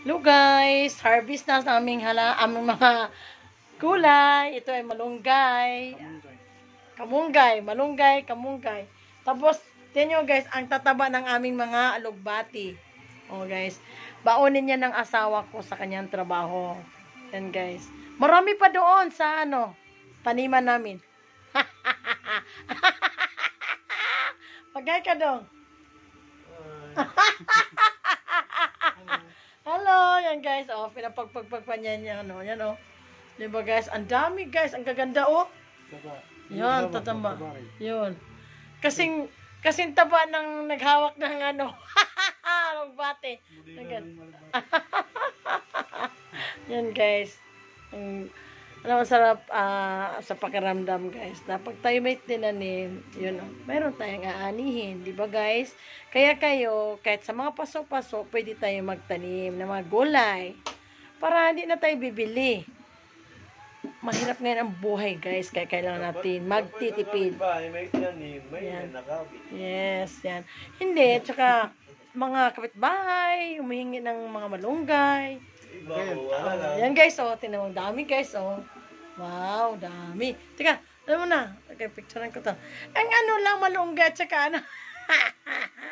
Hello guys, harvest na sa aming hala, aming mga gulay. Ito ay malunggay. Kamunggay, malunggay, kamunggay. Tapos, tingnan guys, ang tataba ng aming mga alugbati. Oh guys, baonin niya ng asawa ko sa kanyang trabaho. Yan guys. Marami pa doon sa ano, taniman namin. Pagay ka dong. Hello, yan guys. Oh, pinapagpagpagpa niya niya ano, yan oh. 'Di ba guys? Ang dami guys, ang gaganda oh. Yan, tatamba. Yun. Kasing kasing taba ng naghawak ng ano. Magbate. Agad. Yan guys. Ang ano masarap ah, sa pakiramdam guys. Na pag tayo may tinanim, yun, oh, meron tayong aanihin, di ba guys? Kaya kayo, kahit sa mga paso-paso, pwede tayo magtanim ng mga gulay para hindi na tayo bibili. Mahirap ngayon ang buhay guys, kaya kailangan natin magtitipid. May tinanim, may Yan. Yes, yan. Hindi, tsaka mga kapitbahay, humihingi ng mga malunggay. Yan guys, oh, tinan mo, dami guys, oh. Wow, dami. Teka, alam mo na, okay, picturean ko to. Ang ano lang, malunggay, tsaka ano.